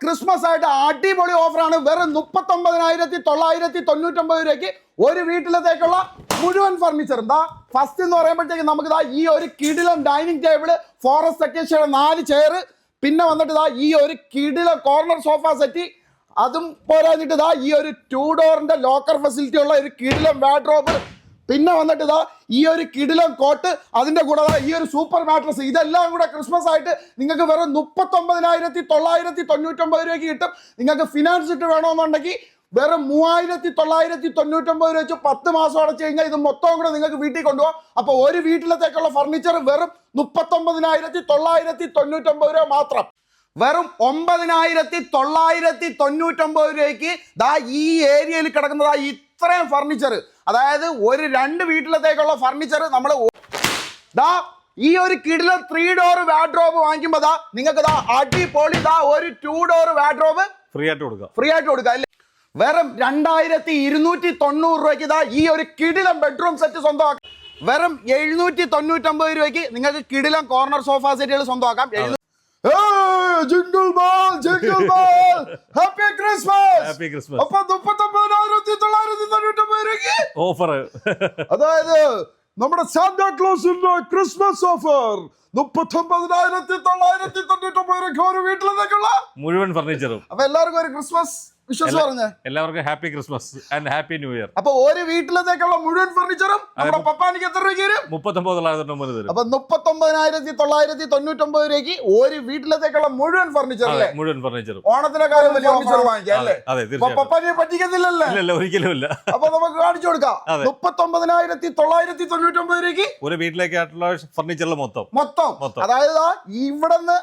Christmas ആയിട്ട് അടിപൊളി ഓഫറാണ് വെറും മുപ്പത്തി ഒമ്പതിനായിരത്തി തൊള്ളായിരത്തി തൊണ്ണൂറ്റൊമ്പത് രൂപയ്ക്ക് ഒരു വീട്ടിലത്തേക്കുള്ള മുഴുവൻ ഫർണിച്ചർ എന്താ ഫസ്റ്റ് എന്ന് പറയുമ്പോഴത്തേക്ക് നമുക്ക് ദാ ഈ ഒരു കിടിലം ഡൈനിങ് ടേബിൾ ഫോറസ്റ്റ് അക്കേഷ്യയുടെ നാല് ചെയർ പിന്നെ വന്നിട്ട് ദാ ഈ ഒരു കിടിലം കോർണർ സോഫ സെറ്റ് അതും പോരാഞ്ഞിട്ട് ദാ ഈ ഒരു ടൂ ഡോറിന്റെ ലോക്കർ ഫെസിലിറ്റി ഉള്ള ഒരു കിടിലം വാഡ്രോബ് പിന്നെ വന്നിട്ട് ഇതാ ഈ ഒരു കിടിലം കോട്ട് അതിന്റെ കൂടെ ഈ ഒരു സൂപ്പർ മാട്രസ് ഇതെല്ലാം കൂടെ ക്രിസ്മസ് ആയിട്ട് നിങ്ങൾക്ക് വെറും മുപ്പത്തൊമ്പതിനായിരത്തി തൊള്ളായിരത്തി തൊണ്ണൂറ്റൊമ്പത് രൂപയ്ക്ക് കിട്ടും. നിങ്ങൾക്ക് ഫിനാൻസ് ഇട്ട് വേണമെന്നുണ്ടെങ്കിൽ വെറും മൂവായിരത്തി തൊള്ളായിരത്തി തൊണ്ണൂറ്റൊമ്പത് രൂപ വെച്ച് പത്ത് മാസം അടച്ചു കഴിഞ്ഞാൽ ഇത് മൊത്തം കൂടെ നിങ്ങൾക്ക് വീട്ടിൽ കൊണ്ടുപോകാം. അപ്പോൾ ഒരു വീട്ടിലത്തേക്കുള്ള ഫർണിച്ചർ വെറും മുപ്പത്തൊമ്പതിനായിരത്തി തൊള്ളായിരത്തി തൊണ്ണൂറ്റൊമ്പത് രൂപ മാത്രം. വെറും ഒമ്പതിനായിരത്തി തൊള്ളായിരത്തി തൊണ്ണൂറ്റൊമ്പത് രൂപയ്ക്ക് ദാ ഈ ഏരിയയിൽ കിടക്കുന്നതാ ഇത്രയും ഫർണിച്ചർ അതായത് ഒരു രണ്ട് വീട്ടിലത്തേക്കുള്ള ഫർണിച്ചർ നമ്മൾ ദാ ഈ ഒരു കിടില ത്രീ ഡോർ വാഡ്രോബ് വാങ്ങിക്കുമ്പോ ദാ നിങ്ങൾക്ക് ദാ അടിപൊളി ദാ ഒരു ടു ഡോർ വാഡ്രോബ് ഫ്രീ ആയിട്ട് കൊടുക്കാം. ഫ്രീ ആയിട്ട് കൊടുക്കുക അല്ലേ? വെറും രണ്ടായിരത്തി ഇരുന്നൂറ്റി തൊണ്ണൂറ് രൂപയ്ക്ക് ഇതാ ഈ ഒരു കിടിലം ബെഡ്റൂം സെറ്റ് സ്വന്തമാക്കാം. വെറും എഴുന്നൂറ്റി തൊണ്ണൂറ്റൊമ്പത് രൂപയ്ക്ക് നിങ്ങൾക്ക് കിടിലം കോർണർ സോഫ സെറ്റുകൾ സ്വന്തമാക്കാം. Jingle bell jingle bell happy Christmas happy Christmas അപ്പൊ മുപ്പത്തൊമ്പതിനായിരത്തി തൊള്ളായിരത്തി തൊണ്ണൂറ്റൊമ്പത് രൂപയ്ക്ക്. ഓഫർ അതായത് നമ്മുടെ സാന്റാ ക്ലോസിന്റെ ക്രിസ്മസ് ഓഫർ മുപ്പത്തൊമ്പതിനായിരത്തി തൊള്ളായിരത്തി തൊണ്ണൂറ്റൊമ്പത് രൂപയ്ക്ക് ഒരു വീട്ടിലേക്കുള്ള മുഴുവൻ ഫർണിച്ചറും അപ്പൊ എല്ലാവർക്കും ഒരു ക്രിസ്മസ് വിശ്വസ് പറഞ്ഞേ. എല്ലാവർക്കും happy Christmas and happy new year. അപ്പൊ ഒരു വീട്ടിലത്തേക്കുള്ള മുഴുവൻ ഫർണിച്ചറും നമ്മുടെ പപ്പാനിക്ക് എത്ര രൂപയ്ക്ക് വരും? മുപ്പത്തൊമ്പത് തൊള്ളായിരത്തി തൊണ്ണൂറ് തരും അപ്പൊ മുപ്പത്തൊമ്പതിനായിരത്തി തൊള്ളായിരത്തി തൊണ്ണൂറ്റൊമ്പത് രൂപയ്ക്ക് ഒരു വീട്ടിലത്തേക്കുള്ള മുഴുവൻ ഫർണിച്ചർ മുഴുവൻ ഫർണിച്ചറും. ഓണത്തിന്റെ കാലം വലിയ ഫർണിച്ചർ വാങ്ങിക്കാം അല്ലേ? പപ്പാനിയെ പറ്റിക്കുന്നില്ലല്ലേ ഒരിക്കലും ഇല്ല. അപ്പൊ നമുക്ക് കാണിച്ചു കൊടുക്കാം. മുപ്പത്തൊമ്പതിനായിരത്തി തൊള്ളായിരത്തി തൊണ്ണൂറ്റൊമ്പത് രൂപയ്ക്ക് ഒരു വീട്ടിലേക്കായിട്ടുള്ള ഫർണിച്ചറിൽ മൊത്തം. മൊത്തം. മൊത്തം. അതായത് ഇവിടെ ഇവിടുന്ന്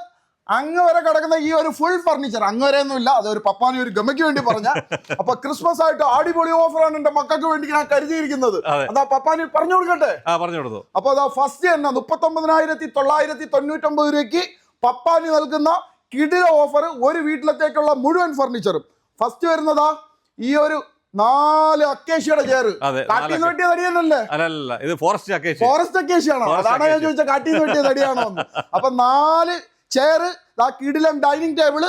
അങ്ങ് വരെ കിടക്കുന്ന ഈ ഒരു ഫുൾ ഫർണിച്ചർ അങ്ങ് വരെ ഒന്നും ഇല്ല അതൊരു പപ്പാനി ഒരു ഗമയ്ക്ക് വേണ്ടി പറഞ്ഞ അപ്പൊ ക്രിസ്മസ് ആയിട്ട് അടിപൊളി ഓഫറാണ് എന്റെ മക്കൾക്ക് വേണ്ടി ഞാൻ കരുതിയിരിക്കുന്നത്. അതാ. പപ്പാനി പറഞ്ഞു കൊടുക്കട്ടെ? പറഞ്ഞു കൊടുത്തു. അപ്പൊ അതാ ഫസ്റ്റ് തന്നെ മുപ്പത്തൊമ്പതിനായിരത്തി തൊള്ളായിരത്തി തൊണ്ണൂറ്റൊമ്പത് രൂപയ്ക്ക് പപ്പാനി നൽകുന്ന കിടില ഓഫർ ഒരു വീട്ടിലത്തേക്കുള്ള മുഴുവൻ ഫർണിച്ചറും ഫസ്റ്റ് വരുന്നതാ ഈ ഒരു നാല് അക്കേഷ്യയുടെ ചേറ് കാട്ടിന്ന് വെട്ടിയ തടിയല്ലേ? അല്ല അല്ല അല്ല ഇത് ഫോറസ്റ്റ് അക്കേഷ്യ ഫോറസ്റ്റ് അക്കേഷ്യാണോ അതാണ് ഞാൻ acacia. ചോദിച്ച കാട്ടിൽ നിന്ന് വെട്ടിയ തടിയാണോ അപ്പൊ നാല് ചെയർ ആ കിടിലം ഡൈനിങ് ടേബിൾ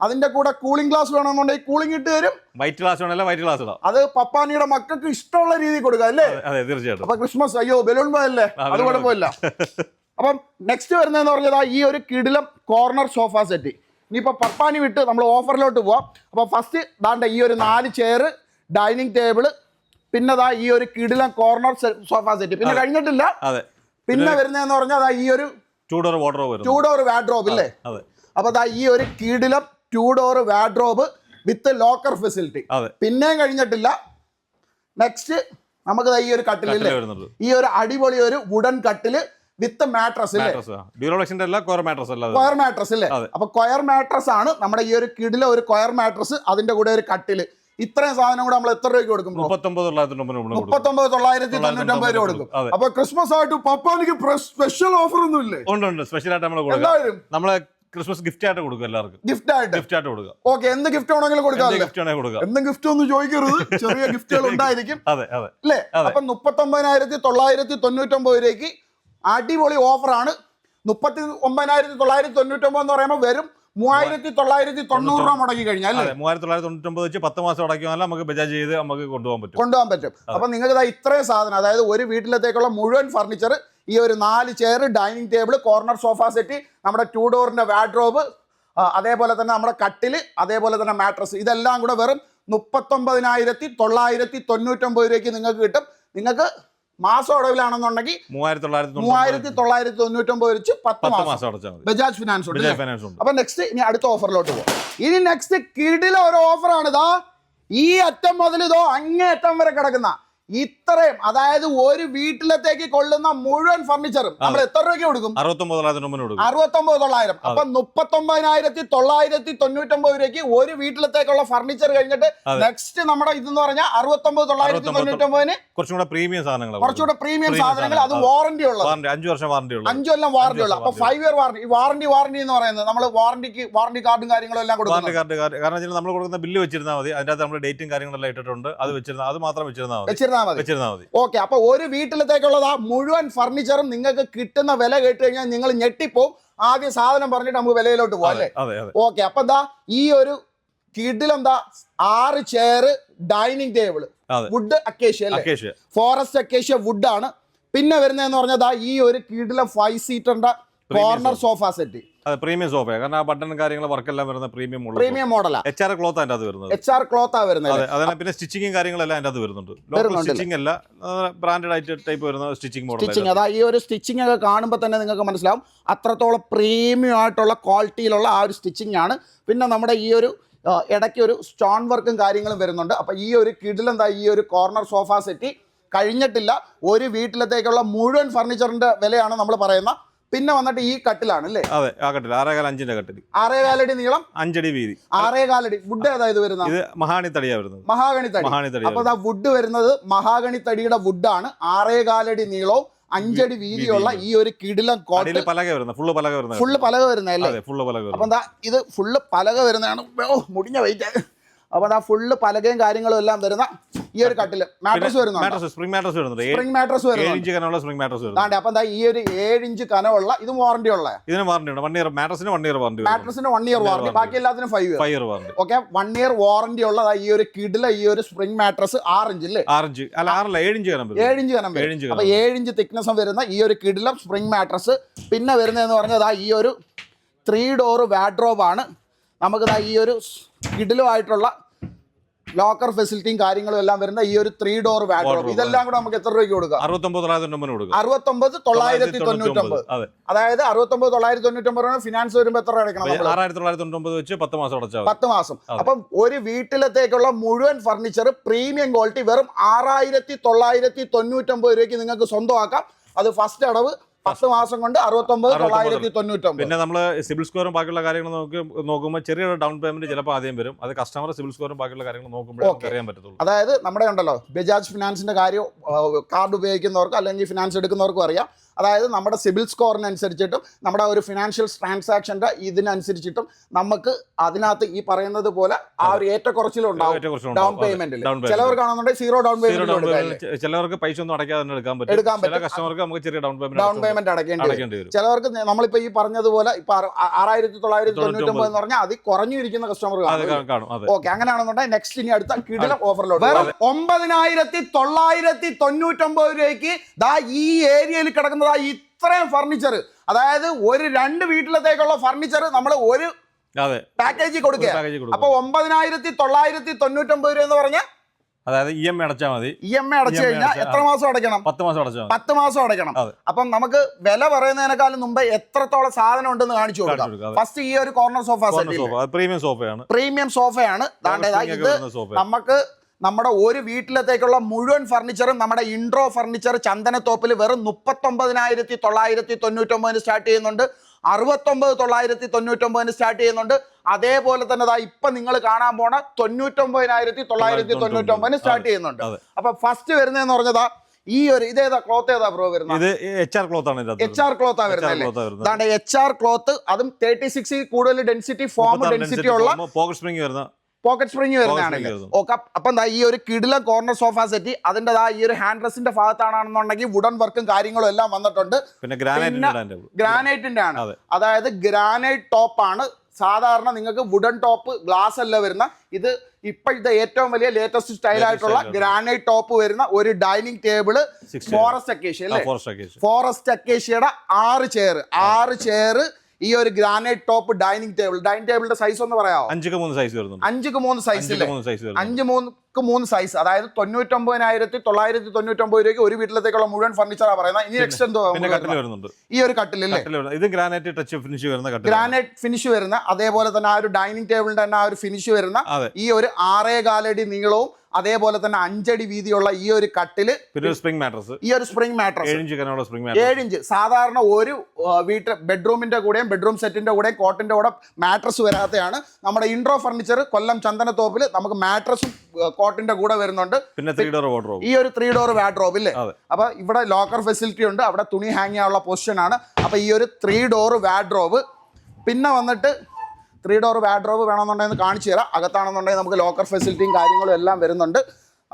അതിന്റെ കൂടെ കൂളിംഗ് ഗ്ലാസ് വേണമെന്നുണ്ടെങ്കിൽ കൂളിംഗ് ഇട്ട് തരും. വൈറ്റ് ഗ്ലാസ് വേണമല്ലോ വൈറ്റ് ഗ്ലാസ് ഇടാം. അത് പപ്പാനിയുടെ മക്കൾക്ക് ഇഷ്ടമുള്ള രീതിയിൽ കൊടുക്കുക അല്ലേ? അതെ, തീർച്ചയായിട്ടും. അപ്പൊ ക്രിസ്മസ് അയ്യോ ബലൂൺ പോയല്ലേ? അത് കുഴപ്പമില്ല. അപ്പം നെക്സ്റ്റ് വരുന്നതെന്ന് പറഞ്ഞാൽ ഈ ഒരു കിടിലം കോർണർ സോഫ സെറ്റ് ഇനിയിപ്പോൾ പപ്പാനി വിട്ട് നമ്മൾ ഓഫറിലോട്ട് പോവാം. അപ്പൊ ഫസ്റ്റ് ദാണ്ട ഈ ഒരു നാല് ചെയർ ഡൈനിങ് ടേബിൾ പിന്നെ ദാ ഈ ഒരു കിടിലം കോർണർ സോഫ സെറ്റ് പിന്നെ കഴിഞ്ഞിട്ടില്ല. പിന്നെ വരുന്നതെന്ന് പറഞ്ഞാൽ ഈ ഒരു ടൂ ഡോർ വരും ടൂ ഡോർ ഇല്ലേ? അപ്പൊ ഈ ഒരു കീടിലം two door with locker facility പിന്നെയും കഴിഞ്ഞിട്ടില്ല. നെക്സ്റ്റ് നമുക്ക് ഈ ഒരു കട്ടിലില്ലേ ഈ ഒരു അടിപൊളി ഒരു വുഡൻ കട്ടിൽ വിത്ത് മാട്രസ് അല്ല കോർ മാട്രസ് അല്ല. കൊയർ മാട്രസ് ഇല്ലേ? അപ്പൊ കൊയർ മാട്രസ് ആണ് നമ്മുടെ ഈ ഒരു കിടിലെ ഒരു കൊയർ മാട്രസ് അതിന്റെ കൂടെ ഒരു കട്ടിൽ. ഇത്രയും സാധനം കൂടെ നമ്മൾ എത്ര രൂപയ്ക്ക് കൊടുക്കും? മുപ്പത്തൊമ്പത് തൊള്ളായിരത്തി തൊണ്ണൂറ്റൊമ്പത് രൂപ കൊടുക്കും. അപ്പൊ ക്രിസ്മസ് ആയിട്ട് പപ്പാനിക്ക് സ്പെഷ്യൽ ഓഫർ ഒന്നും ഇല്ലേ ഉണ്ട് ഉണ്ട്. സ്പെഷ്യൽ ആയിട്ട് നമ്മൾ നമ്മളെ ക്രിസ്മസ് ഗിഫ്റ്റ് ആയിട്ട് കൊടുക്കും എല്ലാവർക്കും. ഗിഫ്റ്റ് ആയിട്ട്? ഗിഫ്റ്റ് ആയിട്ട് കൊടുക്കുക ഓക്കെ എന്ത് ഗിഫ്റ്റ് ആണെങ്കിലും കൊടുക്കാം ഗിഫ്റ്റ് ആണെങ്കിൽ കൊടുക്കുക എന്തും ഗിഫ്റ്റ് ഒന്നും ചോദിക്കരുത്. ചെറിയ ഗിഫ്റ്റുകൾ ഉണ്ടായിരിക്കും. അതെ അതെ. അല്ലേ. അപ്പൊ മുപ്പത്തൊമ്പതിനായിരത്തി തൊള്ളായിരത്തി തൊണ്ണൂറ്റൊമ്പത് രൂപയ്ക്ക് അടിപൊളി ഓഫറാണ് മുപ്പത്തി ഒമ്പതിനായിരത്തി തൊള്ളായിരത്തി തൊണ്ണൂറ്റൊമ്പത് എന്ന് പറയുമ്പോൾ വെറും മൂവായിരത്തി തൊള്ളായിരത്തി തൊണ്ണൂറ് രൂപ മുടക്കി കഴിഞ്ഞാൽ അല്ലേ? മൂവായിരത്തി തൊള്ളായിരത്തി തൊണ്ണൂറ്റൊമ്പത് വെച്ച് പത്ത് മാസം അടയ്ക്കുവാൻ നമുക്ക് ബജാജ് ചെയ്ത് നമുക്ക് കൊണ്ടുപോകാൻ പറ്റും. കൊണ്ടുപോകാൻ പറ്റും. അപ്പൊ നിങ്ങൾക്ക് ഇതാ ഇത്രയും സാധനം അതായത് ഒരു വീട്ടിലത്തേക്കുള്ള മുഴുവൻ ഫർണിച്ചർ ഈ ഒരു നാല് chair dining table corner sofa set നമ്മുടെ ടൂ ഡോറിന്റെ വാഡ്രോബ് അതേപോലെ തന്നെ നമ്മുടെ കട്ടിൽ അതേപോലെ തന്നെ മാട്രസ് ഇതെല്ലാം കൂടെ വെറും മുപ്പത്തൊമ്പതിനായിരത്തി തൊള്ളായിരത്തി തൊണ്ണൂറ്റൊമ്പത് രൂപയ്ക്ക് നിങ്ങൾക്ക് കിട്ടും. നിങ്ങൾക്ക് മാസം അടവിലാണെന്നുണ്ടെങ്കിൽ മൂവായിരത്തി തൊള്ളായിരത്തി മൂവായിരത്തി തൊള്ളായിരത്തി തൊണ്ണൂറ്റൊമ്പത് വെച്ച് പത്ത് മാസം. അടച്ചാൽ മതി. ബജാജ് ഫിനാൻസ് ഉണ്ട് അപ്പൊ നെക്സ്റ്റ് ഇനി അടുത്ത ഓഫറിലോട്ട് പോകും ഇനി നെക്സ്റ്റ് കിടിലെ ഒരു ഓഫറാണ് ഇതാ ഈ അറ്റം മുതൽ ഇതോ അങ്ങേ അറ്റം വരെ കിടക്കുന്ന ഇത്രയും അതായത് ഒരു വീട്ടിലത്തേക്ക് കൊള്ളുന്ന മുഴുവൻ ഫർണിച്ചറും നമ്മൾ എത്ര രൂപയ്ക്ക് കൊടുക്കും? അറുപത്തൊമ്പത് തൊള്ളായിരം. അപ്പൊ മുപ്പത്തൊമ്പതിനായിരത്തി തൊള്ളായിരത്തി തൊണ്ണൂറ്റൊമ്പത് രൂപയ്ക്ക് ഒരു വീട്ടിലത്തേക്കുള്ള ഫർണിച്ചർ കഴിഞ്ഞിട്ട് നെക്സ്റ്റ് നമ്മുടെ ഇതെന്ന് പറഞ്ഞാൽ അറുപത്തൊമ്പത് തൊള്ളായിരത്തി തൊണ്ണൂറ്റൊമ്പതിന് കുറച്ചുകൂടെ പ്രീമിയം സാധനങ്ങൾ കുറച്ചുകൂടെ പ്രീമിയം സാധനങ്ങൾ അത്. വാറന്റി ഉള്ളത്. അഞ്ചു വർഷം വാറന്റി ഉള്ളത്. അഞ്ചു കൊല്ലം വാറന്റി ഉള്ള വർഷം അപ്പൊ five year warranty warranty warranty എന്ന് പറയുന്നത് നമ്മൾ വാറന്റിക്ക് വാറന്റി കാർഡും കാര്യങ്ങളും എല്ലാം കൊടുക്കും കാർഡ് കാരണം നമ്മൾ കൊടുക്കുന്ന ബില്ല് വെച്ചിരുന്നാൽ മതി. അതിനകത്ത് നമ്മൾ ഡേറ്റും കാര്യങ്ങളെല്ലാം ഇട്ടിട്ടുണ്ട്. അത് വെച്ചിരുന്ന അത് മാത്രം വെച്ചിരുന്നാൽ മതി. വെച്ചിരുന്നാൽ മതി. ഓക്കെ അപ്പൊ ഒരു വീട്ടിലത്തേക്കുള്ളത് ആ മുഴുവൻ ഫർണിച്ചറും നിങ്ങൾക്ക് കിട്ടുന്ന വില കേട്ട് കഴിഞ്ഞാൽ നിങ്ങൾ ഞെട്ടിപ്പോവും. ആദ്യം സാധനം പറഞ്ഞിട്ട് നമുക്ക് വിലയിലോട്ട് പോകാം അല്ലേ? ഓക്കെ അപ്പൊ എന്താ ഈ ഒരു കിഡിലെന്താ ആറ് chair dining table wood acacia അല്ലേ? ഫോറസ്റ്റ് അക്കേഷ്യ വുഡ് ആണ്. പിന്നെ വരുന്നതെന്ന് പറഞ്ഞാൽ ദാ ഈ ഒരു കിഡിലെ ഫൈവ് സീറ്ററിന്റെ കോർണർ സോഫ സെറ്റ് അതെ പ്രീമിയം സോഫയാണ് കാരണം ആ ബട്ടൺ കാര്യങ്ങൾ വർക്കെല്ലാം വരുന്ന പ്രീമിയം പ്രീമിയം മോഡലാണ് എച്ച് ആർ ക്ലോത്ത് അതിന്റെ അത് വരുന്നത്. എച്ച് ആർ ക്ലോത്ത് വരുന്നത്. അതെ പിന്നെ സ്റ്റിച്ചിങ്ങും കാര്യങ്ങളെല്ലാം അതിന്റെ അത് വരുന്നുണ്ട്. ലോക്കൽ? സ്റ്റിച്ചിങ് അല്ല ബ്രാൻഡഡ് ആയിട്ട് ടൈപ്പ് വരുന്ന സ്റ്റിച്ചിങ് മോഡൽ സ്റ്റിച്ചിങ് അതാ ഈ ഒരു സ്റ്റിച്ചിങ് ഒക്കെ കാണുമ്പോൾ തന്നെ നിങ്ങൾക്ക് മനസ്സിലാവും. അത്രത്തോളം പ്രീമിയം ആയിട്ടുള്ള ക്വാളിറ്റിയിലുള്ള ആ ഒരു സ്റ്റിച്ചിങ് ആണ്. പിന്നെ നമ്മുടെ ഈ ഒരു ഇടയ്ക്ക് ഒരു സ്റ്റോൺ വർക്കും കാര്യങ്ങളും വരുന്നുണ്ട്. അപ്പോൾ ഈ ഒരു കിഡിലെന്താ ഈ ഒരു കോർണർ സോഫ സെറ്റ് കഴിഞ്ഞിട്ടില്ല. ഒരു വീട്ടിലത്തേക്കുള്ള മുഴുവൻ ഫർണിച്ചറിന്റെ വിലയാണ് നമ്മൾ പറയുന്ന പിന്നെ വന്നിട്ട് ഈ കട്ടിലാണ് അല്ലേ? അതെ ആ കട്ടിൽ ആറേകാൽ അഞ്ചിന്റെ കട്ടിൽ ആറേ കാലടി നീളം? അഞ്ചടി വീതി. ആറേ കാലടി വുഡ് ഏതായത് വരുന്ന ഇത് മഹാണി തടിയാ വരുന്നത്. മഹാഗണി തടി മഹാണി തടി അപ്പൊ ദാ വുഡ് വരുന്നത് മഹാഗണി തടിയുടെ വുഡാണ് ആറേ കാലടി നീളവും അഞ്ചടി വീതിയുള്ള ഈ ഒരു കിടിലം കോട്ടിൽ കോട്ട് പലക വരുന്നത്. ഫുള്ള് പലക വരുന്നത് ഫുള്ള് പലക വരുന്ന അല്ലേ? ഫുള്ള് പലക അപ്പൊ വരുന്നത്. എന്താ ഇത് ഫുള്ള് പലക വരുന്നതാണ്. മുടിഞ്ഞ വെയിറ്റ് അപ്പൊ ആ ഫുള്ള് പലകയും കാര്യങ്ങളും എല്ലാം വരുന്ന ഈ ഒരു കട്ടിൽ. മാട്രസ് വരുന്നുണ്ട്? സ്പ്രിംഗ് മാട്രസ് വരുന്നുണ്ട്. സ്പ്രിംഗ് മാട്രസ് വരുന്നുണ്ട്. സ്പ്രിംഗ് മാട്രസ് വരുന്നുണ്ട്. അപ്പൊ എന്താ ഈ ഒരു ഏഴ് ഇഞ്ച് കനമുള്ള ഇത് വാറണ്ടി ഉള്ള? ഇതിന് വാറണ്ടി ഉണ്ട്. വൺ ഇയർ മാട്രസിന് വൺ ഇയർ വാറണ്ടി മാട്രസിന് വൺ ഇയർ വാറണ്ടി ബാക്കി എല്ലാത്തിനും five year five year warranty okay one year warranty ഉള്ള ഈ ഒരു കിഡിലെ ഈ ഒരു സ്പ്രിംഗ് മാട്രസ് ആറ് ഇഞ്ച് അല്ലേ ആറ് ഇഞ്ച്. അല്ല ആറല്ല ഏഴ് ഇഞ്ച് കനം ഏഴ് ഇഞ്ച് കനം ഏഴ് ഇഞ്ച് അപ്പൊ ഏഴ് ഇഞ്ച് തിക്നെസ്സും വരുന്ന ഈ ഒരു കിഡിലം സ്പ്രിംഗ് മാട്രസ് പിന്നെ വരുന്നതെന്ന് പറഞ്ഞാൽ ഈ ഒരു ത്രീ ഡോർ വാഡ്രോബ് ആണ്. നമുക്ക് ഈ ഒരു കിഡിലുമായിട്ടുള്ള ലോക്കർ ഫെസിലിറ്റിയും കാര്യങ്ങളും എല്ലാം വരുന്ന ഈ ഒരു ത്രീ ഡോർ വാഡ്രോബ് ഇതെല്ലാം കൂടെ നമുക്ക് എത്ര രൂപയ്ക്ക് കൊടുക്കാം? അറുപത്തൊമ്പത് തൊള്ളായിരത്തി തൊണ്ണൂറ്റൊമ്പത്. അതെ. അതായത് അറുപത്തൊമ്പത് തൊള്ളായിരത്തി തൊണ്ണൂറ്റൊമ്പത് ഫിനാൻസ് വരുമ്പോൾ എത്ര അടയ്ക്കണം വെച്ച് പത്ത് മാസം അടച്ചാൽ പത്ത് മാസം. അപ്പം ഒരു വീട്ടിലത്തേക്കുള്ള മുഴുവൻ ഫർണിച്ചർ പ്രീമിയം ക്വാളിറ്റി വെറും ആറായിരത്തി തൊള്ളായിരത്തി തൊണ്ണൂറ്റൊമ്പത് രൂപയ്ക്ക് നിങ്ങൾക്ക് സ്വന്തമാക്കാം. അത് ഫസ്റ്റ് അടവ്. പത്ത് മാസം കൊണ്ട് അറുപത്തൊമ്പത് തൊള്ളായിരത്തി തൊണ്ണൂറ്റൊമ്പത് പിന്നെ നമ്മൾ സിബിൽ സ്കോറും ബാക്കിയുള്ള കാര്യങ്ങൾ നോക്കി നോക്കുമ്പോൾ ചെറിയൊരു ഡൗൺ പേയ്മെന്റ് ചിലപ്പോൾ ആദ്യം വരും. അത് കസ്റ്റമർ സിബിൽ സ്കോറും ബാക്കിയുള്ള കാര്യങ്ങൾ നോക്കുമ്പോൾ അറിയാൻ പറ്റത്തുള്ളൂ. അതായത് നമ്മുടെ ഉണ്ടല്ലോ ബജാജ് ഫിനാൻസിന്റെ കാര്യം കാർഡ് ഉപയോഗിക്കുന്നവർക്കും അല്ലെങ്കിൽ ഫിനാൻസ് എടുക്കുന്നവർക്കും അറിയാം. അതായത് നമ്മുടെ സിബിൽ സ്കോറിനനുസരിച്ചിട്ടും നമ്മുടെ ഒരു ഫിനാൻഷ്യൽ ട്രാൻസാക്ഷന്റെ ഇതിനനുസരിച്ചിട്ടും നമുക്ക് അതിനകത്ത് ഈ പറയുന്നത് പോലെ ആ ഒരു ഏറ്റക്കുറച്ചിലുണ്ടാവും. ഡൗൺ. പേയ്മെന്റിൽ. ചിലവർക്കാണെന്നുണ്ടെങ്കിൽ സീറോ ഡൗൺ പേയ്മെന്റ് ചിലവർക്ക് പൈസ ഒന്നും അടയ്ക്കാതെ എടുക്കാൻ പറ്റും. എടുക്കാൻ പറ്റും. കസ്റ്റമർക്ക് നമുക്ക് ചെറിയ ഡൗൺ ഡൗൺ പേയ്മെന്റ് പേയ്മെന്റ് അടയ്ക്കേണ്ടി വരും. ചിലവർക്ക് നമ്മളിപ്പോ ഈ പറഞ്ഞതുപോലെ ഇപ്പൊ ആറായിരത്തി തൊള്ളായിരത്തി തൊണ്ണൂറ്റൊമ്പത് എന്ന് പറഞ്ഞാൽ അത് കുറഞ്ഞിരിക്കുന്ന കസ്റ്റമർ കാണും. ഓക്കെ അങ്ങനെയാണെന്നുണ്ടെങ്കിൽ നെക്സ്റ്റ് ഇനി അടുത്ത കിടിലം ഓഫറിലോട്ട് വെറും ഒമ്പതിനായിരത്തി തൊള്ളായിരത്തി തൊണ്ണൂറ്റൊമ്പത് രൂപയ്ക്ക് ദാ ഈ ഏരിയയിൽ കിടക്കുന്നതാ ഇത്രയും ഫർണിച്ചർ അതായത് ഒരു രണ്ട് വീട്ടിലത്തേക്കുള്ള ഫർണിച്ചർ നമ്മൾ ഒരു പാക്കേജ് കൊടുക്കുക. അപ്പൊ ഒമ്പതിനായിരത്തി തൊള്ളായിരത്തി തൊണ്ണൂറ്റൊമ്പത് രൂപ എന്ന് പറഞ്ഞ അതായത് ഇ എം ഐ അടച്ചാൽ മതി. ഇ എം ഐ അടച്ചു കഴിഞ്ഞാൽ എത്ര മാസം അടയ്ക്കണം? പത്ത് മാസം അടച്ചാൽ മതി. പത്ത് മാസം അടയ്ക്കണം. അപ്പം നമുക്ക് വില പറയുന്നതിനേക്കാളും മുമ്പ് എത്രത്തോളം സാധനം ഉണ്ടെന്ന് കാണിച്ചു കൊടുക്കാം. ഫസ്റ്റ് ഈ ഒരു കോർണർ സോഫ പ്രീമിയം സോഫയാണ് പ്രീമിയം സോഫയാണ് ഇത് നമുക്ക് നമ്മുടെ ഒരു വീട്ടിലത്തേക്കുള്ള മുഴുവൻ ഫർണിച്ചറും നമ്മുടെ ഇൻട്രോ ഫർണിച്ചർ ചന്ദനത്തോപ്പിൽ വെറും മുപ്പത്തൊമ്പതിനായിരത്തി തൊള്ളായിരത്തി തൊണ്ണൂറ്റൊമ്പതിന് സ്റ്റാർട്ട് ചെയ്യുന്നുണ്ട്. അറുപത്തൊമ്പത് തൊള്ളായിരത്തി തൊണ്ണൂറ്റൊമ്പതിന് സ്റ്റാർട്ട് ചെയ്യുന്നുണ്ട്. അതേപോലെ തന്നെ ദാ ഇപ്പൊ നിങ്ങൾ കാണാൻ പോണ തൊണ്ണൂറ്റൊമ്പതിനായിരത്തി തൊള്ളായിരത്തി തൊണ്ണൂറ്റൊമ്പതിന് സ്റ്റാർട്ട് ചെയ്യുന്നുണ്ട്. അപ്പൊ ഫസ്റ്റ് വരുന്നതെന്ന് പറഞ്ഞതാ ഈ ഒരു ഇതേതാ ക്ലോത്ത് ഏതാ ബ്രോ വരുന്നത്. എച്ച് ആർ ക്ലോത്ത് ആണ് എച്ച് ആർ ക്ലോത്ത് വരുന്നത്. എച്ച് ആർ ക്ലോത്ത് അതും തേർട്ടി സിക്സ് കൂടുതൽ ഡെൻസിറ്റി ഫോം ഡെൻസിറ്റി ഉള്ള പോക്കറ്റ് സ്പ്രിംഗ് വരുന്ന പോക്കറ്റ് സ്പ്രിങ് വരുന്നതാണെങ്കിൽ. ഓക്കെ അപ്പൊ എന്താ ഈ ഒരു കിടില കോർണർ സോഫ സെറ്റ് അതിന്റെതാ ഈ ഒരു ഹാൻഡ് റെസ്റ്റിന്റെ ഭാഗത്താണെന്നുണ്ടെങ്കിൽ വുഡൻ വർക്കും കാര്യങ്ങളും എല്ലാം വന്നിട്ടുണ്ട്. പിന്നെ ഗ്രാനൈറ്റിന്റെ ആണ്. അതായത് ഗ്രാനൈറ്റ് ടോപ്പ് ആണ്. സാധാരണ നിങ്ങൾക്ക് വുഡൻ ടോപ്പ് ഗ്ലാസ് അല്ല വരുന്ന. ഇത് ഇപ്പോഴത്തെ ഏറ്റവും വലിയ ലേറ്റസ്റ്റ് സ്റ്റൈൽ ആയിട്ടുള്ള ഗ്രാനൈറ്റ് ടോപ്പ് വരുന്ന ഒരു ഡൈനിങ് ടേബിൾ ഫോറസ്റ്റ് അക്കേഷ്യ അല്ലേ? ഫോറസ്റ്റ് അക്കേഷ്യയുടെ ആറ് ചെയർ ആറ് ചെയർ ഈ ഒരു granite top dining table dining ടേബിളിന്റെ സൈസ് ഒന്ന് പറയാമോ അഞ്ചുക്ക് മൂന്ന് സൈസ് വരുന്നുണ്ട്. അഞ്ചുക്ക് മൂന്ന് സൈസ് അഞ്ചുക്ക് മൂന്ന് അഞ്ച് മൂന്ന് സൈസ് അതായത് തൊണ്ണൂറ്റൊമ്പതിനായിരത്തി തൊള്ളായിരത്തി തൊണ്ണൂറ്റൊമ്പത് രൂപയ്ക്ക് ഒരു വീട്ടിലത്തേക്കുള്ള മുഴുവൻ ഫർണിച്ചറാണ് പറയുന്നത്. ഇനി നെക്സ്റ്റ് എന്തോ കട്ടിൽ വരുന്നുണ്ട്. ഈ ഒരു കട്ടിലല്ലേ ഇത് ഗ്രാനൈറ്റ് ടച്ച് ഫിനിഷ് വരുന്ന ഗ്രാനൈറ്റ് ഫിനിഷ് വരുന്ന അതേപോലെ തന്നെ ആ ഒരു ഡൈനിങ് ടേബിളിന്റെ തന്നെ ആ ഒരു ഫിനിഷ് വരുന്ന ഈ ഒരു ആറേ കാലടി നീളവും അതേപോലെ തന്നെ അഞ്ചടി വീതിയുള്ള ഈ ഒരു കട്ടിൽ സ്പ്രിംഗ് മാട്രസ് ഈ ഒരു സ്പ്രിംഗ് മാട്രസ് ഏഴ് ഇഞ്ച് സാധാരണ ഒരു വീട്ടിൽ ബെഡ്റൂമിന്റെ കൂടെയും ബെഡ്റൂം സെറ്റിന്റെ കൂടെയും കോട്ടിന്റെ കൂടെ മാട്രസ് വരാതെയാണ് നമ്മുടെ ഇൻട്രോ ഫർണിച്ചർ കൊല്ലം ചന്ദനത്തോപ്പിൽ നമുക്ക് മാട്രസും കോട്ടിന്റെ കൂടെ വരുന്നുണ്ട്. പിന്നെ ത്രീ ഡോർ വാർഡ്രോബ് ഈ ഒരു ത്രീ ഡോർ വാർഡ്രോബ് ഇല്ലേ. അപ്പൊ ഇവിടെ ലോക്കർ ഫെസിലിറ്റി ഉണ്ട്. അവിടെ തുണി ഹാങ് ചെയ്യാനുള്ള പൊസിഷൻ ആണ്. അപ്പൊ ഈ ഒരു ത്രീ ഡോർ വാർഡ്രോബ് പിന്നെ വന്നിട്ട് ത്രീ ഡോർ വാർഡ്രോബ് വേണമെന്നുണ്ടെങ്കിൽ കാണിച്ചു തരാം. അകത്താണെന്നുണ്ടെങ്കിൽ നമുക്ക് ലോക്കർ ഫെസിലിറ്റിയും കാര്യങ്ങളും എല്ലാം വരുന്നുണ്ട്.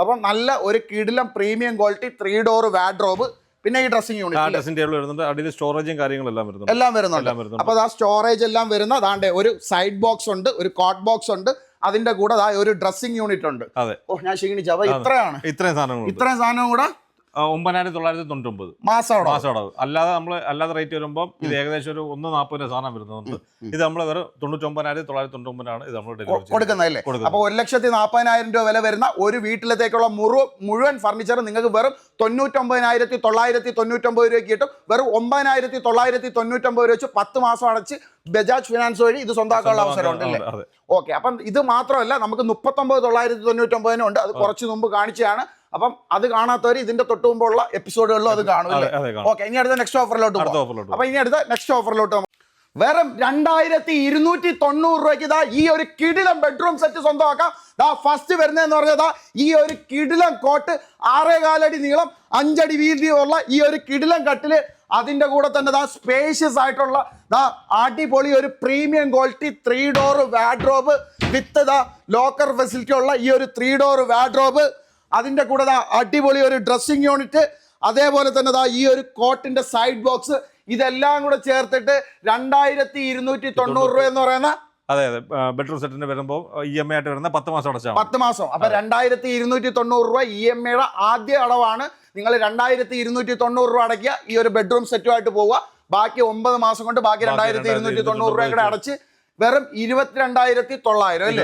അപ്പം നല്ല ഒരു കിടിലം premium quality three door wardrobe പിന്നെ ഈ ഡ്രസ്സിംഗ് യൂണിറ്റ് ഡ്രസ്സിംഗ് ടേബിൾ വരുന്നുണ്ട്. അടിയിൽ സ്റ്റോറേജും കാര്യങ്ങളെല്ലാം എല്ലാം വരുന്നുണ്ട്. എല്ലാം വരുന്നുണ്ട്. അപ്പോൾ ആ സ്റ്റോറേജ് എല്ലാം വരുന്ന അതാണ്ട് ഒരു സൈഡ് ബോക്സ് ഉണ്ട് ഒരു കോട്ട് ബോക്സ് ഉണ്ട്. അതിന്റെ കൂടെ ഒരു ഡ്രസ്സിംഗ് യൂണിറ്റ് ഉണ്ട്. ഓ ഞാൻ ക്ഷീണിച്ചു അപ്പൊ ഇത്രയാണ്. ഇത്രയും സാധനങ്ങളുണ്ട് ഇത്രയും സാധനം കൂടെ ഒമ്പതിനായിരത്തി തൊള്ളായിരത്തി തൊണ്ണൂറ്റൊമ്പത് മാസം മാസം അടവ് അല്ലാതെ നമ്മൾ അല്ലാതെ റേറ്റ് വരുമ്പോൾ ഇത് ഏകദേശം ഒരു ഒന്ന് നാൽപ്പതിന് സാധനം വരുന്നുണ്ട് ഇത് നമ്മൾ വെറും തൊണ്ണൂറ്റൊമ്പതിനായിരത്തി തൊള്ളായിരത്തി തൊണ്ണൂറ്റൊമ്പതിനാണ് ഇത് നമ്മൾ ഡെലിവറി കൊടുക്കുന്നതല്ലേ അപ്പോൾ ഒരു ലക്ഷത്തി നാൽപ്പതിനായിരം രൂപ വില വരുന്ന ഒരു വീട്ടിലത്തേക്കുള്ള മുറു മുഴുവൻ ഫർണിച്ചർ നിങ്ങൾക്ക് വെറും തൊണ്ണൂറ്റൊമ്പതിനായിരത്തി തൊള്ളായിരത്തി തൊണ്ണൂറ്റൊമ്പത് രൂപയ്ക്ക് കിട്ടും. വെറും ഒമ്പതിനായിരത്തി തൊള്ളായിരത്തി തൊണ്ണൂറ്റൊമ്പത് രൂപ വെച്ച് പത്ത് മാസം അടച്ച് ബജാജ് ഫിനാൻസ് വഴി ഇത് സ്വന്തമാക്കാനുള്ള അവസരം ഉണ്ടല്ലേ ഓക്കെ അപ്പം ഇത് മാത്രമല്ല നമുക്ക് മുപ്പത്തൊമ്പത് തൊള്ളായിരത്തി തൊണ്ണൂറ്റൊമ്പതിനും ഉണ്ട്. അത് കുറച്ച് മുമ്പ് കാണിച്ചതാണ്. അപ്പം അത് കാണാത്തവർ ഇതിന്റെ തൊട്ട് മുമ്പുള്ള എപ്പിസോഡുകളിലും അത് കാണും ഓക്കെ ഇനി അടുത്ത നെക്സ്റ്റ് ഓഫറിലോട്ട് പോകാം അപ്പൊ ഇനി അടുത്ത നെക്സ്റ്റ് ഓഫറിലോട്ട് വേറെ രണ്ടായിരത്തി ഇരുന്നൂറ്റി തൊണ്ണൂറ് രൂപയ്ക്ക് ഇതാ ഈ ഒരു കിടിലം ബെഡ്റൂം സെറ്റ് സ്വന്തമാക്കാം. ദാ ഫസ്റ്റ് വരുന്നതെന്ന് പറഞ്ഞതാ ഈ ഒരു കിടിലം കോട്ട് ആറേ കാലടി നീളം അഞ്ചടി വീതിയുള്ള ഈ ഒരു കിടിലം കട്ടിൽ അതിന്റെ കൂടെ തന്നെ ദാ സ്പേഷ്യസ് ആയിട്ടുള്ള ദാ അടിപൊളി ഒരു premium quality three door wardrobe with ദാ ലോക്കർ ഫെസിലിറ്റി ഉള്ള ഈ ഒരു ത്രീ ഡോർ വാഡ്രോബ് അതിന്റെ കൂടെ അടിപൊളി ഒരു ഡ്രസ്സിങ് യൂണിറ്റ് അതേപോലെ തന്നെ ദാ ഈ ഒരു കോട്ടിന്റെ സൈഡ് ബോക്സ് ഇതെല്ലാം കൂടെ ചേർത്തിട്ട് രണ്ടായിരത്തി ഇരുന്നൂറ്റി തൊണ്ണൂറ് രൂപ എന്ന് പറയുന്ന അതെ അതെ. ബെഡ്റൂം സെറ്റിന് വരുമ്പോൾ ഇ എം ഐ ആയിട്ട് വരുന്ന പത്ത് മാസം അടച്ചാൽ. പത്ത് മാസം. അപ്പൊ രണ്ടായിരത്തി ഇരുന്നൂറ്റി തൊണ്ണൂറ് രൂപ ഇ എം ഐയുടെ ആദ്യ അടവാണ്. നിങ്ങൾ രണ്ടായിരത്തി ഇരുന്നൂറ്റി തൊണ്ണൂറ് രൂപ അടയ്ക്കുക. ഈ ഒരു ബെഡ്റൂം സെറ്റുമായിട്ട് പോവുക. ബാക്കി ഒമ്പത് മാസം കൊണ്ട് ബാക്കി രണ്ടായിരത്തി ഇരുന്നൂറ്റി തൊണ്ണൂറ് രൂപ കൂടെ അടച്ച് വെറും ഇരുപത്തിരണ്ടായിരത്തി തൊള്ളായിരം അല്ലേ?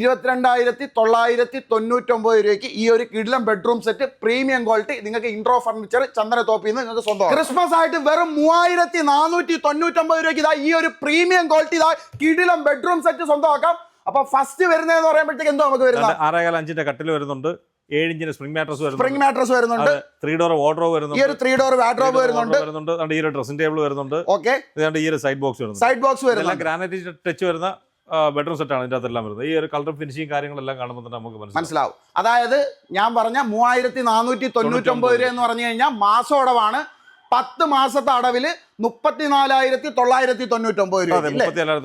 ഇരുപത്തിരണ്ടായിരത്തി തൊള്ളായിരത്തി തൊണ്ണൂറ്റൊമ്പത്. രൂപയ്ക്ക് ഈ ഒരു കിടിലം ബെഡ്റൂം സെറ്റ് പ്രീമിയം ക്വാളിറ്റി നിങ്ങൾക്ക് ഇൻട്രോ ഫർണിച്ചർ ചന്ദനത്തോപ്പിൽ നിന്ന് നിങ്ങൾക്ക് സ്വന്തം ക്രിസ്മസ് ആയിട്ട് വെറും മൂവായിരത്തി നാനൂറ്റി തൊണ്ണൂറ്റൊമ്പത് രൂപയ്ക്ക് ഇതാ ഈ ഒരു പ്രീമിയം ക്വാളിറ്റി ഇതാ കിടിലം ബെഡ്റൂം സെറ്റ് സ്വന്തമാക്കാം. അപ്പൊ ഫസ്റ്റ് വരുന്നതെന്ന് പറയുമ്പോഴത്തേക്ക് എന്തോ നമുക്ക് വരുന്നത്? ആറേകാല അഞ്ചിന്റെ കട്ടിൽ വരുന്നുണ്ട്. ഏഴ് ഇഞ്ചിന്റെ സ്പ്രിംഗ് മാട്രസ് വരുന്നുണ്ട്. സ്പ്രിംഗ് മാട്രസ് വരുന്നുണ്ട്. ത്രീ ഡോർ വാർഡ്രോബ് ഈ വരുന്നുണ്ട്. ഒരു ത്രീ ഡോർ വാർഡ്രോബ് വരുന്നുണ്ട്. വരുന്നുണ്ട്. ഈ ഒരു ഡ്രസ്സിംഗ് ടേബിൾ വരുന്നുണ്ട്. ഓക്കെ ഈ ഒരു സൈഡ് ബോക്സ് വരുന്നുണ്ട്. സൈഡ് ബോക്സ് വരുന്നു ഗ്രാനൈറ്റ് ടച്ച് വരുന്ന ബെഡ്റൂം സെറ്റാണ് ഇതിന്റെ അകത്തെല്ലാം വരുന്നത്. ഈ ഒരു കളർ ഫിനിഷിങ് കാര്യങ്ങളെല്ലാം കാണുമ്പോൾ തന്നെ നമുക്ക് മനസ്സിലാവും. മനസ്സിലാവും. അതായത് ഞാൻ പറഞ്ഞ മൂവായിരത്തി നാനൂറ്റി തൊണ്ണൂറ്റൊമ്പത് രൂപ എന്ന് പറഞ്ഞു കഴിഞ്ഞാൽ മാസം അടവാണ് പത്ത് മാസത്തെ അടവിൽ മുപ്പത്തിനാലായിരത്തി തൊള്ളായിരത്തി തൊണ്ണൂറ്റൊമ്പത് രൂപ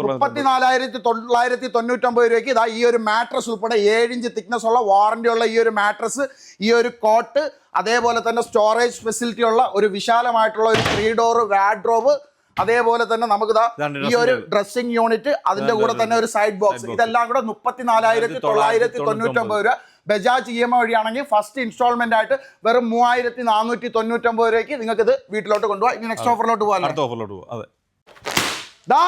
മുപ്പത്തിനാലായിരത്തി തൊള്ളായിരത്തി തൊണ്ണൂറ്റൊമ്പത് രൂപയ്ക്ക് ഇതാ ഈ ഒരു മാട്രസ് ഉൾപ്പെടെ ഏഴിഞ്ച് തിക്നെസ് ഉള്ള വാറന്റി ഉള്ള ഈ ഒരു മാട്രസ് ഈ ഒരു കോട്ട് അതേപോലെ തന്നെ സ്റ്റോറേജ് ഫെസിലിറ്റി ഉള്ള ഒരു വിശാലമായിട്ടുള്ള ഒരു ത്രീ ഡോർ വാഡ്രോബ് അതേപോലെ തന്നെ നമുക്ക് ഇതാ ഈ ഒരു ഡ്രസ്സിംഗ് യൂണിറ്റ് അതിന്റെ കൂടെ തന്നെ ഒരു സൈഡ് ബോക്സ് ഇതെല്ലാം കൂടെ മുപ്പത്തിനാലായിരത്തി തൊള്ളായിരത്തി തൊണ്ണൂറ്റൊമ്പത് രൂപ. ബജാജ് ഇ എം ഐ വഴിയാണെങ്കിൽ ഫസ്റ്റ് ഇൻസ്റ്റാൾമെന്റ് ആയിട്ട് വെറും മൂവായിരത്തി നാനൂറ്റി തൊണ്ണൂറ്റൊമ്പത് രൂപയ്ക്ക് നിങ്ങൾക്ക് ഇത് വീട്ടിലോട്ട് കൊണ്ടുപോകാം ഇനി നെക്സ്റ്റ് ഓഫറിലോട്ട് പോകാം അടുത്ത ഓഫറിലോട്ട് പോകാം അതെ. ദാ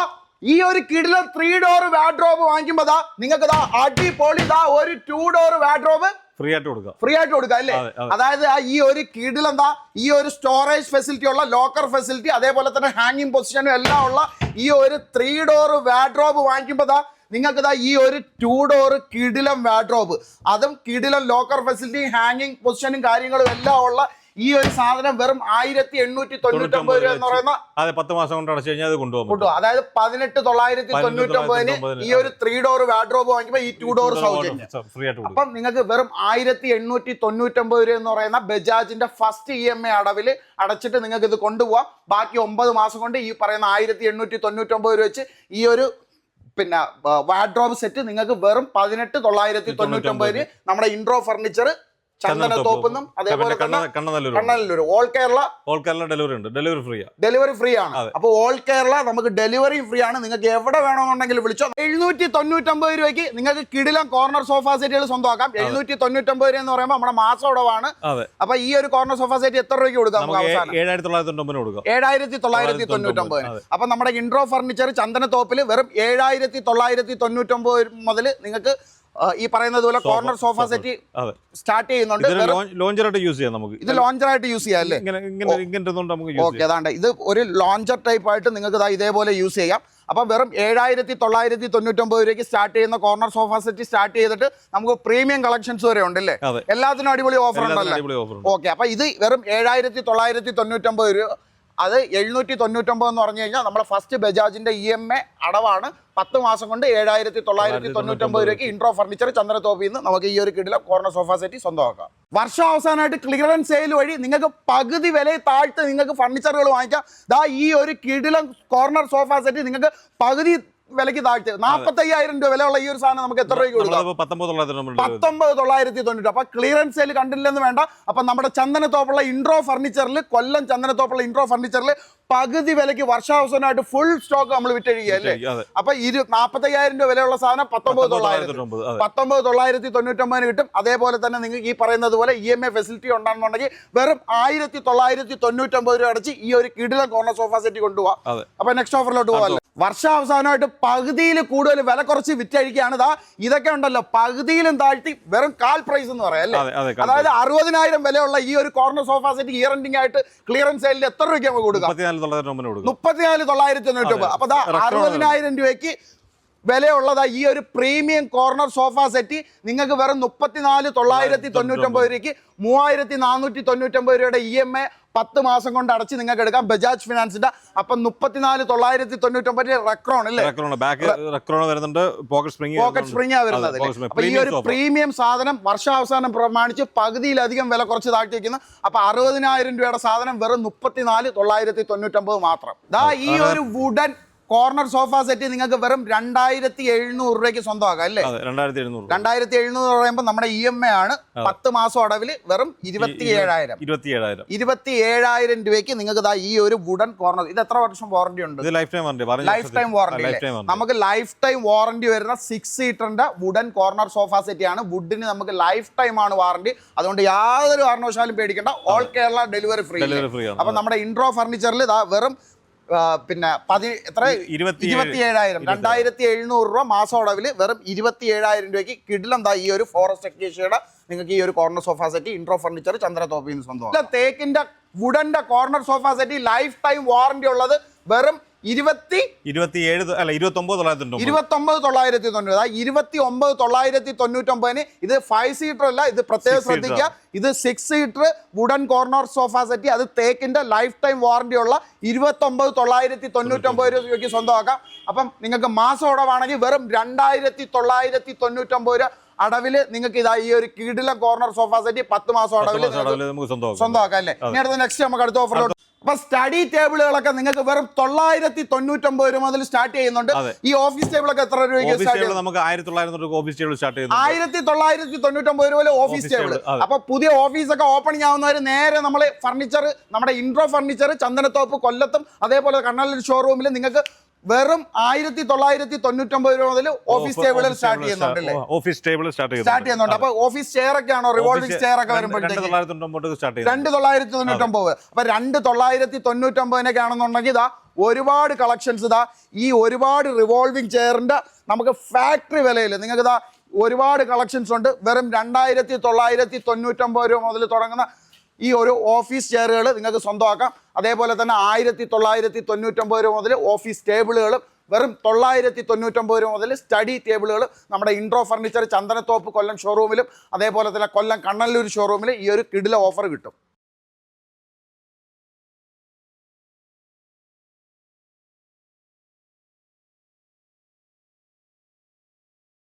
ഈ ഒരു കിടിലം ത്രീ ഡോർ വാഡ്രോബ് വാങ്ങിക്കുമ്പോ ദാ നിങ്ങൾക്ക് ദാ അടിപൊളി ദാ ഒരു ടു ഡോർ വാഡ്രോബ് ഫ്രീ ആയിട്ട് കൊടുക്കാം. ഫ്രീ ആയിട്ട് കൊടുക്കാം അല്ലേ? അതെ, അതെ. അതായത് ഈ ഒരു കിടിലം എന്താ ഈ ഒരു സ്റ്റോറേജ് ഫെസിലിറ്റി ഉള്ള ലോക്കർ ഫെസിലിറ്റി അതേപോലെ തന്നെ ഹാങ്ങിങ് പൊസിഷനും എല്ലാം ഉള്ള ഈ ഒരു ത്രീ ഡോർ വാഡ്രോബ് വാങ്ങിക്കുമ്പോ നിങ്ങൾക്ക് ദാ ഈ ഒരു ടൂ ഡോർ കിടിലം വാഡ്രോബ് അതും കിടിലം ലോക്കർ ഫെസിലിറ്റി ഹാങ്ങിങ് പൊസിഷനും കാര്യങ്ങളും എല്ലാം ഉള്ള ഈ ഒരു സാധനം വെറും ആയിരത്തി എണ്ണൂറ്റി തൊണ്ണൂറ്റൊമ്പത് രൂപ എന്ന് പറയുന്ന അതെ പത്ത് മാസം കൊണ്ട് അടച്ചു കഴിഞ്ഞാൽ അത് കൊണ്ടുപോകും. കിട്ടും അതായത് പതിനെട്ട് തൊള്ളായിരത്തി തൊണ്ണൂറ്റൊമ്പതിന് ഈ ഒരു ത്രീ ഡോർ വാഡ്രോബ് വാങ്ങിക്കുമ്പോൾ ഈ ടു ഡോർ സൗജന്യം. അപ്പം നിങ്ങൾക്ക് വെറും ആയിരത്തി എണ്ണൂറ്റി തൊണ്ണൂറ്റൊമ്പത് രൂപ എന്ന് പറയുന്ന ബജാജിന്റെ ഫസ്റ്റ് ഇ എം ഐ അടവിൽ അടച്ചിട്ട് നിങ്ങൾക്ക് ഇത് കൊണ്ടുപോകാം ബാക്കി ഒമ്പത് മാസം കൊണ്ട് ഈ പറയുന്ന ആയിരത്തി എണ്ണൂറ്റി തൊണ്ണൂറ്റൊമ്പത് രൂപ വെച്ച് ഈ ഒരു പിന്നെ വാഡ്രോബ് സെറ്റ് നിങ്ങൾക്ക് വെറും പതിനെട്ട് തൊള്ളായിരത്തി തൊണ്ണൂറ്റൊമ്പതിന് നമ്മുടെ ഇൻട്രോ ഫർണിച്ചർ ചന്ദന തോപ്പെന്നും അതേപോലെ Kannanallur all Kerala all Kerala delivery ഉണ്ട്. ഡെലിവറി ഫ്രീ ഡെലിവറി ഫ്രീ ആണ്. അപ്പൊ അപ്പോൾ ഓൾ കേരള നമുക്ക് ഡെലിവറി ഫ്രീ ആണ്. നിങ്ങൾക്ക് എവിടെ വേണമെന്നുണ്ടെങ്കിൽ വിളിച്ചോ. എഴുന്നൂറ്റി തൊണ്ണൂറ്റൊമ്പത് രൂപയ്ക്ക് നിങ്ങൾക്ക് കിടിലം കോർണർ സോഫ സെറ്റുകൾ സ്വന്തമാക്കാം. എഴുന്നൂറ്റി തൊണ്ണൂറ്റൊമ്പത് രൂപ എന്ന് പറയുമ്പോൾ നമ്മുടെ മാസം ഉടവാണ്. അപ്പൊ ഈ ഒരു കോർണർ സോഫ സെറ്റ് എത്ര രൂപയ്ക്ക് കൊടുക്കാം ഏഴായിരത്തി തൊള്ളായിരത്തി തൊണ്ണൂറ്റൊമ്പതിന് അപ്പൊ നമ്മുടെ ഇൻട്രോ ഫർണിച്ചർ ചന്ദനത്തോപ്പിൽ വെറും ഏഴായിരത്തി തൊള്ളായിരത്തി തൊണ്ണൂറ്റൊമ്പത് മുതൽ നിങ്ങൾക്ക് ഈ പറയുന്നത് പോലെ കോർണർ സോഫ സെറ്റ് സ്റ്റാർട്ട് ചെയ്യുന്നുണ്ട്. ലോഞ്ചറായിട്ട് യൂസ് ചെയ്യാം നമുക്ക്. ഇത് ലോഞ്ചറായിട്ട് യൂസ് ചെയ്യാം അല്ലേ? ഓക്കെ അതാണ്ട്. ഇത് ഒരു ലോഞ്ചർ ടൈപ്പ് ആയിട്ട് നിങ്ങൾക്ക് ഇതേപോലെ യൂസ് ചെയ്യാം. അപ്പം വെറും ഏഴായിരത്തി തൊള്ളായിരത്തി തൊണ്ണൂറ്റൊമ്പത് രൂപയ്ക്ക് സ്റ്റാർട്ട് ചെയ്യുന്ന കോർണർ സോഫ സെറ്റ് സ്റ്റാർട്ട് ചെയ്തിട്ട് നമുക്ക് പ്രീമിയം കളക്ഷൻസ് വരെ ഉണ്ടല്ലേ അല്ലേ? എല്ലാത്തിനും അടിപൊളി ഓഫർ ഉണ്ടല്ലേ? ഓക്കെ അപ്പൊ ഇത് വെറും ഏഴായിരത്തി തൊള്ളായിരത്തി തൊണ്ണൂറ്റൊമ്പത് രൂപ അത് എഴുന്നൂറ്റി തൊണ്ണൂറ്റൊമ്പത് എന്ന് പറഞ്ഞു കഴിഞ്ഞാൽ നമ്മുടെ ഫസ്റ്റ് ബജാജിന്റെ ഇ എം എ അടവാണ്. പത്ത് മാസം കൊണ്ട് ഏഴായിരത്തി തൊള്ളായിരത്തി തൊണ്ണൂറ്റൊമ്പത് രൂപയ്ക്ക് ഇൻട്രോ ഫർണിച്ചർ ചന്ദ്രത്തോപ്പിൽ നിന്ന് നമുക്ക് ഈ ഒരു കിടിലം കോർണർ സോഫ സെറ്റ് സ്വന്തമാക്കാം. വർഷം അവസാനമായിട്ട് ക്ലിയറൻസ് സെയിൽ വഴി നിങ്ങൾക്ക് പകുതി വില താഴ്ത്ത് നിങ്ങൾക്ക് ഫർണിച്ചറുകൾ വാങ്ങിക്കാം. ദാ ഈ ഒരു കിടിലം കോർണർ സോഫ സെറ്റ് നിങ്ങൾക്ക് പകുതി വിലക്ക് താഴ്ത്തി. നാൽപ്പത്തി അയ്യായിരം രൂപ വിലയുള്ള ഈ ഒരു സാധനം നമുക്ക് എത്ര രൂപ കൊടുക്കാം? പത്തൊമ്പത് തൊള്ളായിരത്തി തൊണ്ണൂറ്റി അപ്പൊ ക്ലിയറൻസ് സെയിൽ കണ്ടില്ലെന്ന് വേണ്ട. അപ്പൊ നമ്മുടെ ചന്ദനത്തോപ്പുള്ള ഇൻട്രോ ഫർണിച്ചറിൽ കൊല്ലം ചന്ദനത്തോപ്പുള്ള ഇൻട്രോ ഫർണിച്ചറിൽ പകുതി വിലക്ക് വർഷാവസാനമായിട്ട് ഫുൾ സ്റ്റോക്ക് നമ്മൾ വിറ്റഴിക്കുക അല്ലേ? അതെ. അപ്പൊ ഇരു നാൽപ്പത്തയ്യായിരം രൂപ വിലയുള്ള സാധനം പത്തൊമ്പത് തൊള്ളായിരത്തി പത്തൊമ്പത് തൊള്ളായിരത്തി തൊണ്ണൂറ്റൊമ്പതിന് കിട്ടും. അതേപോലെ തന്നെ നിങ്ങൾക്ക് ഈ പറയുന്നത് പോലെ ഇ എം ഐ ഫെസിലിറ്റി ഉണ്ടാണെന്നുണ്ടെങ്കിൽ വെറും ആയിരത്തി തൊള്ളായിരത്തി തൊണ്ണൂറ്റൊമ്പത് രൂപ അടച്ച് ഈ ഒരു കിടിലൻ കോർണർ സോഫ സെറ്റ് കൊണ്ടുപോവാം. അപ്പൊ നെക്സ്റ്റ് ഓഫറിലോട്ട് പോകാമല്ലോ വർഷാവസാനമായിട്ട് പകുതിയിൽ കൂടുതൽ വില കുറച്ച് വിറ്റഴിക്കുകയാണ്. ഇതാ ഇതൊക്കെ ഉണ്ടല്ലോ. പകുതിയിലും താഴ്ത്തി വെറും കാൽ പ്രൈസ് എന്ന് പറയാം അല്ലേ? അതെ അതെ അതായത് അറുപതിനായിരം വിലയുള്ള ഈ ഒരു corner sofa set year ending ആയിട്ട് ക്ലിയറൻസ് സെയിലിൽ എത്ര രൂപയ്ക്ക് നമുക്ക് കൊടുക്കാം? മുപ്പത്തിനാല് തൊള്ളായിരത്തി തൊണ്ണൂറ്റി ഒമ്പത്. അപ്പൊ. അറുപതിനായിരം രൂപയ്ക്ക് വിലയുള്ളതാ ഈ ഒരു പ്രീമിയം കോർണർ സോഫ സെറ്റ്. നിങ്ങൾക്ക് വെറും മുപ്പത്തിനാല് തൊള്ളായിരത്തി തൊണ്ണൂറ്റൊമ്പത് രൂപയ്ക്ക് മൂവായിരത്തി നാനൂറ്റി തൊണ്ണൂറ്റൊമ്പത് രൂപയുടെ ഇ എം എ പത്ത് മാസം കൊണ്ട് അടച്ച് നിങ്ങൾക്ക് എടുക്കാം. ബജാജ് ഫിനാൻസിന്റെ അപ്പൊ മുപ്പത്തിനാല് തൊള്ളായിരത്തി തൊണ്ണൂറ്റൊമ്പത് റെക്രോൺ അല്ലേ? വരുന്നുണ്ട് പോക്കറ്റ് സ്പ്രിംഗ് പോക്കറ്റ് സ്പ്രിംഗ് വരുന്നത് അപ്പൊ ഈ ഒരു പ്രീമിയം സാധനം വർഷാവസാനം പ്രമാണിച്ച് പകുതിയിലധികം വില കുറച്ച് താഴ്ത്തിയിരിക്കുന്നു അപ്പൊ അറുപതിനായിരം രൂപയുടെ സാധനം വെറും മുപ്പത്തിനാല് തൊള്ളായിരത്തി തൊണ്ണൂറ്റൊമ്പത് മാത്രം. ദാ ഈ ഒരു വുഡൻ കോർണർ സോഫ സെറ്റ് നിങ്ങൾക്ക് വെറും രണ്ടായിരത്തി എഴുന്നൂറ് രൂപയ്ക്ക് സ്വന്തമാക്കാം അല്ലേ? രണ്ടായിരത്തി എഴുന്നൂറ് രണ്ടായിരത്തി എഴുന്നൂറ് പറയുമ്പോൾ നമ്മുടെ ഇ എം എ ആണ്. പത്ത് മാസം അടവിൽ വെറും ഇരുപത്തി ഏഴായിരം ഇരുപത്തി ഏഴായിരം ഇരുപത്തി ഏഴായിരം രൂപയ്ക്ക് നിങ്ങൾക്ക് ദാ ഈ ഒരു വുഡൻ കോർണർ ഇത് എത്ര വർഷം വാറണ്ടി ഉണ്ട്? ഇത് lifetime warranty lifetime warranty നമുക്ക് ലൈഫ് ടൈം വാറണ്ടി വരുന്ന സിക്സ് സീറ്ററിന്റെ വുഡൻ കോർണർ സോഫ സെറ്റ് ആണ്. വുഡിന് നമുക്ക് ലൈഫ് ടൈം ആണ് വാറണ്ടി അതുകൊണ്ട് യാതൊരു കാരണവശാലും പേടിക്കേണ്ട. ഓൾ കേരള ഡെലിവറി ഫ്രീ അപ്പൊ നമ്മുടെ ഇൻട്രോ ഫർണിച്ചറിൽ ഇതാ വെറും പിന്നെ പതി എത്ര? ഇരുപത്തി ഇരുപത്തി ഏഴായിരം രണ്ടായിരത്തി എഴുന്നൂറ് രൂപ മാസം അടവിൽ വെറും ഇരുപത്തി ഏഴായിരം രൂപയ്ക്ക് കിടിലം ദാ ഈ ഒരു ഫോറസ്റ്റ് അക്കേഷ്യയുടെ നിങ്ങൾക്ക് ഈ ഒരു corner sofa set intro furniture ചന്ദ്രതോപ്പിൽ നിന്ന് സ്വന്തം തേക്കിന്റെ വുഡന്റെ corner sofa set lifetime warranty ഉള്ളത് വെറും ഇരുപത്തി ഇരുപത്തി ഏഴ് അല്ല ഇരുപത്തി ഒമ്പത് തൊള്ളായിരത്തി ഇരുപത്തി ഒമ്പത് തൊള്ളായിരത്തി തൊണ്ണൂറ് ഇരുപത്തി ഒമ്പത് തൊള്ളായിരത്തി തൊണ്ണൂറ്റൊമ്പതിന് ഇത് ഫൈവ് സീറ്റർ അല്ല ഇത് പ്രത്യേകം ശ്രദ്ധിക്കുക. ഇത് six seater wooden corner sofa set അത് തേക്കിന്റെ ലൈഫ് ടൈം വാറണ്ടി ഉള്ള ഇരുപത്തി ഒമ്പത് തൊള്ളായിരത്തി തൊണ്ണൂറ്റൊമ്പത് രൂപയ്ക്ക് സ്വന്തമാക്കാം. അപ്പം നിങ്ങൾക്ക് മാസം ഉടവാണെങ്കിൽ വെറും രണ്ടായിരത്തി തൊള്ളായിരത്തി തൊണ്ണൂറ്റൊമ്പത് രൂപ അടവിൽ നിങ്ങൾക്ക് ഇതാ ഈ ഒരു കീടില കോർണർ സോഫ സെറ്റ് പത്ത് മാസം അടവിൽ സ്വന്തമാക്കാം. സ്വന്തമാക്കാം അല്ലേ? ഇനി അടുത്ത നെക്സ്റ്റ് നമുക്ക് അടുത്ത ഓഫറിലോട്ട് അപ്പൊ സ്റ്റഡി ടേബിളുകളൊക്കെ നിങ്ങൾക്ക് വെറും തൊള്ളായിരത്തി തൊണ്ണൂറ്റൊമ്പത് രൂപ മുതൽ സ്റ്റാർട്ട് ചെയ്യുന്നുണ്ട്. ഈ ഓഫീസ് ടേബിളൊക്കെ എത്ര രൂപയ്ക്ക് ഓഫീസ് നമുക്ക് ആയിരത്തി തൊള്ളായിരത്തി ഓഫീസ് ടേബിൾ സ്റ്റാർട്ട് ചെയ്യുന്നു ആയിരത്തി തൊള്ളായിരത്തി തൊണ്ണൂറ്റൊമ്പത് രൂപ ഓഫീസ് ഓഫീസ് ടേബിൾ. അപ്പൊ പുതിയ ഓഫീസൊക്കെ ഓപ്പണിംഗ് ആവുന്നവർ നേരെ നമ്മൾ ഫർണിച്ചർ നമ്മുടെ ഇൻട്രോ ഫർണിച്ചർ ചന്ദനത്തോപ്പ് കൊല്ലത്തും അതേപോലെ കണ്ണല്ലൂർ ഷോറൂമിൽ നിങ്ങൾക്ക് വെറും ആയിരത്തി തൊള്ളായിരത്തി തൊണ്ണൂറ്റൊമ്പത് രൂപ മുതൽ ഓഫീസ് ടേബിൾ സ്റ്റാർട്ട് ചെയ്യുന്നുണ്ടല്ലേ? ഓഫീസ് ടേബിൾ സ്റ്റാർട്ട് സ്റ്റാർട്ട് ചെയ്യുന്നുണ്ട്. അപ്പൊ ഓഫീസ് ചെയർ ഒക്കെ ആണോ റിവോൾവിംഗ് ചെയർ ഒക്കെ വരുമ്പോഴത്തേക്ക്? രണ്ട് തൊള്ളായിരത്തി തൊണ്ണൂറ്റൊമ്പത് അപ്പൊ രണ്ട് തൊള്ളായിരത്തി തൊണ്ണൂറ്റൊമ്പതിനൊക്കെ ആണെന്നുണ്ടെങ്കിൽ ഇതാ ഒരുപാട് കളക്ഷൻസ് ഇതാ ഈ ഒരുപാട് റിവോൾവിംഗ് ചെയറിന്റെ നമുക്ക് ഫാക്ടറി വിലയിൽ നിങ്ങൾക്ക് ഇതാ ഒരുപാട് കളക്ഷൻസ് ഉണ്ട്. വെറും രണ്ടായിരത്തി തൊള്ളായിരത്തി തൊണ്ണൂറ്റൊമ്പത് രൂപ മുതൽ തുടങ്ങുന്ന ഈ ഒരു ഓഫീസ് ചെയറുകൾ നിങ്ങൾക്ക് സ്വന്തമാക്കാം. അതേപോലെ തന്നെ ആയിരത്തി തൊള്ളായിരത്തി തൊണ്ണൂറ്റൊമ്പത് രൂപ മുതൽ ഓഫീസ് ടേബിളുകളും വെറും തൊള്ളായിരത്തി തൊണ്ണൂറ്റൊമ്പത് രൂപ മുതൽ സ്റ്റഡി ടേബിളുകൾ നമ്മുടെ ഇൻട്രോ ഫർണിച്ചർ ചന്ദനത്തോപ്പ് കൊല്ലം ഷോറൂമിലും അതേപോലെ തന്നെ കൊല്ലം കണ്ണല്ലൂർ ഷോറൂമിലും ഈ ഒരു കിടില ഓഫർ കിട്ടും.